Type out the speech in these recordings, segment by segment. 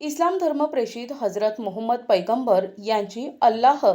इस्लाम धर्म प्रेषित हजरत मोहम्मद पैगंबर यांची अल्लाह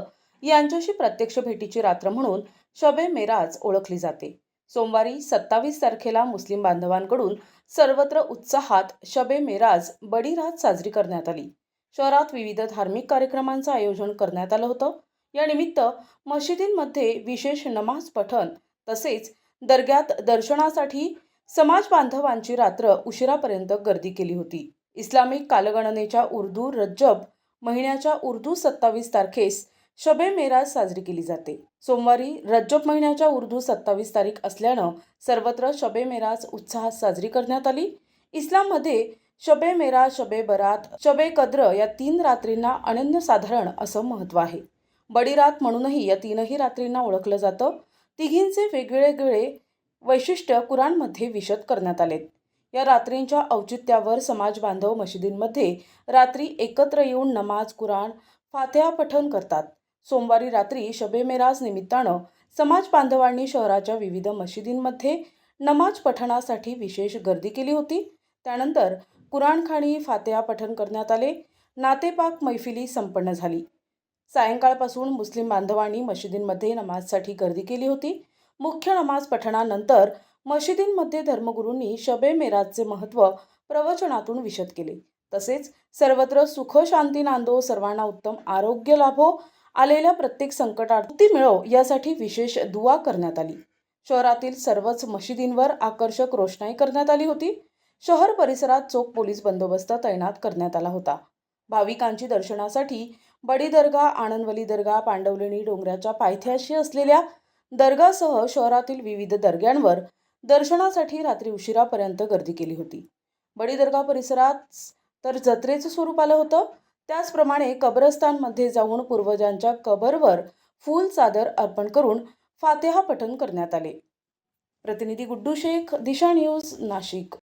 यांच्याशी प्रत्यक्ष भेटीची रात्र म्हणून शबे मेराज ओळखली जाते. सोमवारी सत्तावीस तारखेला मुस्लिम बांधवांकडून सर्वत्र उत्साहात शबे मेराज बडी रात साजरी करण्यात आली. शहरात विविध धार्मिक कार्यक्रमांचं आयोजन करण्यात आलं होतं. या निमित्त मशिदींमध्ये विशेष नमाज पठण तसेच दर्ग्यात दर्शनासाठी समाज बांधवांची रात्र उशिरापर्यंत गर्दी केली होती. इस्लामिक कालगणनेच्या उर्दू रज्जब महिन्याच्या उर्दू सत्तावीस तारखेस शबे मेराज साजरी केली जाते. सोमवारी रज्जब महिन्याच्या उर्दू सत्तावीस तारीख असल्यानं सर्वत्र शबे मेराज उत्साहात साजरी करण्यात आली. इस्लाममध्ये शबे मेराज शबे बरात शबे कद्र या तीन रात्रींना अनन्यसाधारण असं महत्त्व आहे. बडीरात म्हणूनही या तीनही रात्रींना ओळखलं जातं. तिघींचे वेगवेगळे वैशिष्ट्य कुराणमध्ये विशद करण्यात आलेत. या रात्रींच्या औचित्यावर समाज बांधव मशिदींमध्ये रात्री एकत्र येऊन नमाज कुराण फात्या पठण करतात. सोमवारी रात्री शबे मेराज निमित्तानं समाज बांधवांनी शहराच्या विविध मशिदींमध्ये नमाज पठणासाठी विशेष गर्दी केली होती. त्यानंतर कुराणखाणी फात्या पठण करण्यात आले. नातेपाक मैफिली संपन्न झाली. सायंकाळपासून मुस्लिम बांधवांनी मशिदींमध्ये नमाजसाठी गर्दी केली होती. मुख्य नमाज पठणानंतर मशिदींमध्ये धर्मगुरूंनी शबे मेराजचे महत्त्व प्रवचनातून विशद केले. तसेच सर्वत्र सुख शांती नांदो सर्वांना उत्तम आरोग्य लाभो आलेल्या प्रत्येक संकटात मुक्ती मिळो यासाठी विशेष दुवा करण्यात आली. शहरातील सर्वच मशिदींवर आकर्षक रोषणाई करण्यात आली होती. शहर परिसरात चोख पोलीस बंदोबस्त तैनात करण्यात आला होता. भाविकांची दर्शनासाठी बडी दर्गा आनंदवली दर्गा पांडवलेणी डोंगराच्या पायथ्याशी असलेल्या दर्गासह शहरातील विविध दर्ग्यांवर दर्शनासाठी रात्री उशिरापर्यंत गर्दी केली होती. बडी दर्गा परिसरात तर जत्रेचं स्वरूप आलं होतं. त्याचप्रमाणे कब्रस्तानमध्ये जाऊन पूर्वजांच्या कबरवर फूल चादर अर्पण करून फातेहा पठण करण्यात आले. प्रतिनिधी गुड्डू शेख दिशा न्यूज नाशिक.